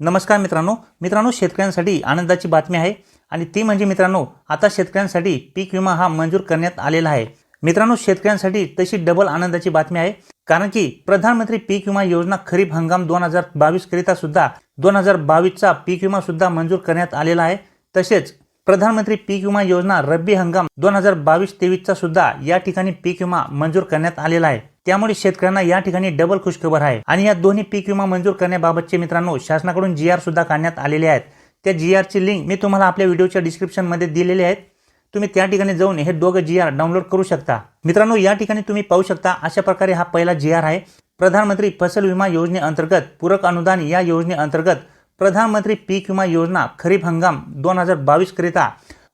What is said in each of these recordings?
नमस्कार मित्रांनो. मित्रांनो शेतकऱ्यांसाठी आनंदाची बातमी आहे आणि ती म्हणजे मित्रांनो आता शेतकऱ्यांसाठी पीक विमा हा मंजूर करण्यात आलेला आहे. मित्रांनो शेतकऱ्यांसाठी तशी डबल आनंदाची बातमी आहे कारण की प्रधानमंत्री पीक विमा योजना खरीप हंगाम दोन हजार बावीस करिता सुद्धा दोन हजार बावीसचा पीक विमा सुद्धा मंजूर करण्यात आलेला आहे. तसेच प्रधानमंत्री पीक विमा योजना रब्बी हंगाम दोन हजार बावीस तेवीसचा सुद्धा या ठिकाणी पीक विमा मंजूर करण्यात आलेला आहे. त्यामुळे शेतकऱ्यांना या ठिकाणी डबल खुशखबर आहे. आणि या दोन्ही पीक विमा मंजूर करण्याबाबतचे मित्रांनो शासनाकडून जी आर सुद्धा काढण्यात आलेले आहेत. त्या जी आरची लिंक मी तुम्हाला आपल्या व्हिडिओच्या डिस्क्रिप्शनमध्ये दिलेली आहेत. तुम्ही त्या ठिकाणी जाऊन हे दोघं जी आर डाउनलोड करू शकता. मित्रांनो या ठिकाणी तुम्ही पाहू शकता अशा प्रकारे हा पहिला जी आर आहे. प्रधानमंत्री फसल विमा योजनेअंतर्गत पूरक अनुदान या योजनेअंतर्गत प्रधानमंत्री पीक विमा योजना खरीप हंगाम दोन हजार बावीसकरिता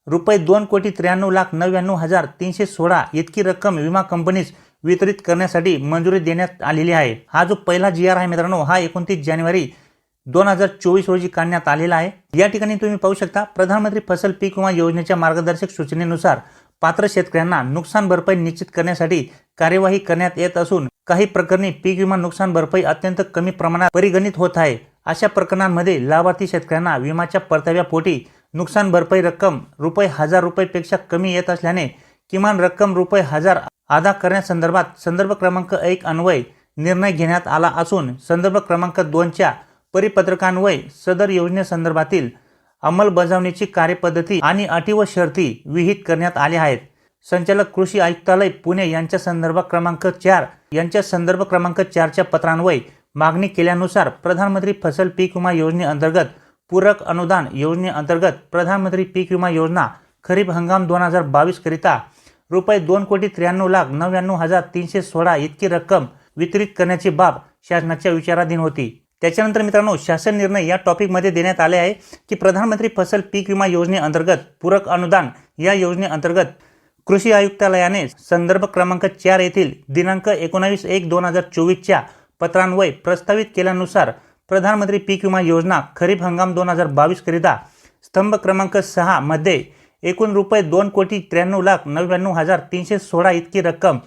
रुपये दोन कोटी त्र्याण्णव लाख नव्याण्णव हजार तीनशे सोळा इतकी रक्कम विमा कंपनीज वितरित करण्यासाठी मंजुरी देण्यात आलेली आहे. हा जो पहिला जी आर आहे मित्रांनो हा एकोणतीस जानेवारी दोन हजार चोवीस रोजी काढण्यात आलेला आहे. या ठिकाणी तुम्ही पाहू शकता प्रधानमंत्री फसल पीक विमा योजनेच्या मार्गदर्शक सूचनेनुसार पात्र शेतकऱ्यांना नुकसान भरपाई निश्चित करण्यासाठी कार्यवाही करण्यात येत असून काही प्रकरणी पीक विमा नुकसान भरपाई अत्यंत कमी प्रमाणात परिगणित होत आहे. अशा प्रकरणांमध्ये लाभार्थी शेतकऱ्यांना विमाच्या परताव्यापोटी नुकसान भरपाई रक्कम रुपये हजार रुपयेपेक्षा कमी येत असल्याने किमान रक्कम रुपये हजार अदा करण्यासंदर्भात संदर्भ क्रमांक एक अन्वय निर्णय घेण्यात आला असून संदर्भ क्रमांक दोनच्या परिपत्रकान्वय सदर योजनेसंदर्भातील अंमलबजावणीची कार्यपद्धती आणि अटी व शर्ती विहित करण्यात आल्या आहेत. संचालक कृषी आयुक्तालय पुणे यांच्या संदर्भ क्रमांक चार यांच्या संदर्भ क्रमांक चारच्या पत्रान्वये मागणी केल्यानुसार प्रधानमंत्री फसल पीक विमा योजनेअंतर्गत पूरक अनुदान योजनेअंतर्गत प्रधानमंत्री पीक विमा योजना खरीप हंगाम दोन हजार बावीसकरिता रुपये दोन कोटी त्र्याण्णव लाख नव्याण्णव हजार तीनशे सोळा इतकी रक्कम वितरित करण्याची बाब शासनाच्या विचाराधीन होती. त्याच्यानंतर मित्रांनो शासन निर्णय या टॉपिकमध्ये देण्यात आले आहे की प्रधानमंत्री फसल पीक विमा योजनेअंतर्गत पूरक अनुदान या योजनेअंतर्गत कृषी आयुक्तालयाने संदर्भ क्रमांक चार येथील दिनांक एकोणावीस एक दोन हजार चोवीसच्या पत्रान्वये प्रस्तावित केल्यानुसार प्रधानमंत्री पीक विमा योजना खरीप हंगाम दोन हजार बावीसकरिता स्तंभ क्रमांक सहामध्ये एकूण रुपये दोन कोटी त्र्याण्णव लाख नव्याण्णव हजार तीनशे सोळा इतकी रक्कम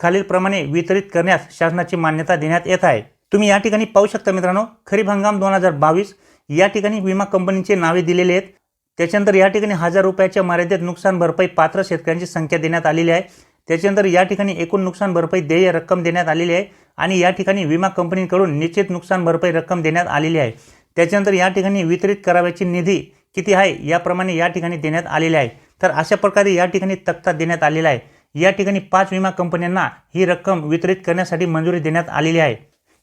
खालीलप्रमाणे वितरित करण्यास शासनाची मान्यता देण्यात येत आहे. तुम्ही या ठिकाणी पाहू शकता मित्रांनो खरीप हंगाम दोन हजार बावीस या ठिकाणी विमा कंपनीचे नावे दिलेले आहेत. त्याच्यानंतर या ठिकाणी हजार रुपयाच्या मर्यादेत नुकसान भरपाई पात्र शेतकऱ्यांची संख्या देण्यात आलेली आहे. त्याच्यानंतर या ठिकाणी एकूण नुकसान भरपाई देय रक्कम देण्यात आलेली आहे आणि या ठिकाणी विमा कंपनीकडून निश्चित नुकसान भरपाई रक्कम देण्यात आलेली आहे. त्याच्यानंतर या ठिकाणी वितरित करावयाची निधी किती आहे याप्रमाणे या ठिकाणी देण्यात आलेले आहे. तर अशा प्रकारे या ठिकाणी तक्ता देण्यात आलेला आहे. या ठिकाणी पाच विमा कंपन्यांना ही रक्कम वितरित करण्यासाठी मंजुरी देण्यात आलेली आहे.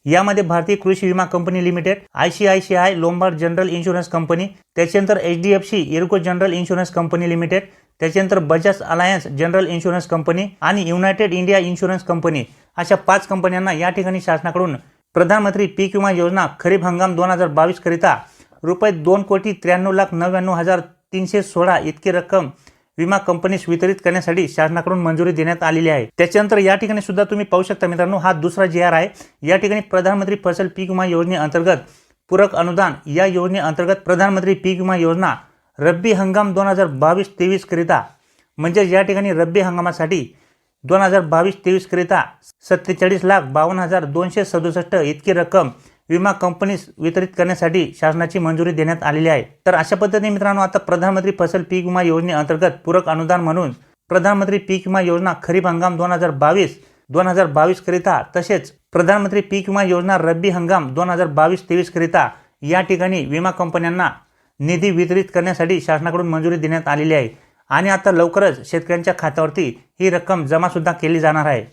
यामध्ये भारतीय कृषी विमा company limited I C I C I Lombard general insurance company त्याच्यानंतर H D F C ERGO general insurance company limited त्याच्यानंतर Bajaj Allianz general insurance company आणि युनायटेड इंडिया इन्शुरन्स कंपनी अशा पाच कंपन्यांना या ठिकाणी शासनाकडून प्रधानमंत्री पीक विमा योजना खरीप हंगाम दोन हजार बावीसकरिता रुपये दोन कोटी त्र्याण्णव लाख नव्याण्णव हजार तीनशे सोळा इतकी रक्कम विमा कंपनीस वितरित करण्यासाठी शासनाकडून मंजुरी देण्यात आलेली आहे. त्याच्यानंतर या ठिकाणी सुद्धा तुम्ही पाहू शकता मित्रांनो हा दुसरा जी आर आहे. या ठिकाणी प्रधानमंत्री फसल पीक विमा योजनेअंतर्गत पूरक अनुदान या योजनेअंतर्गत प्रधानमंत्री पीक विमा योजना रब्बी हंगाम दोन हजार बावीस तेवीस करिता म्हणजे या ठिकाणी रब्बी हंगामासाठी दोन हजार बावीस तेवीसकरिता सत्तेचाळीस लाख बावन्न हजार दोनशे सदुसष्ट इतकी रक्कम विमा कंपनीस वितरित करण्यासाठी शासनाची मंजुरी देण्यात आलेली आहे. तर अशा पद्धतीने मित्रांनो आता प्रधानमंत्री फसल पीक विमा योजनेअंतर्गत पूरक अनुदान म्हणून प्रधानमंत्री पीक विमा योजना खरीप हंगाम दोन हजार बावीस दोन हजार बावीस करिता तसेच प्रधानमंत्री पीक विमा योजना रब्बी हंगाम दोन हजार बावीस तेवीस करिता या ठिकाणी विमा कंपन्यांना निधी वितरित करण्यासाठी शासनाकडून मंजुरी देण्यात आलेली आहे. आणि आता लवकरच शेतकऱ्यांच्या खात्यावरती ही रक्कम जमासुद्धा केली जाणार आहे.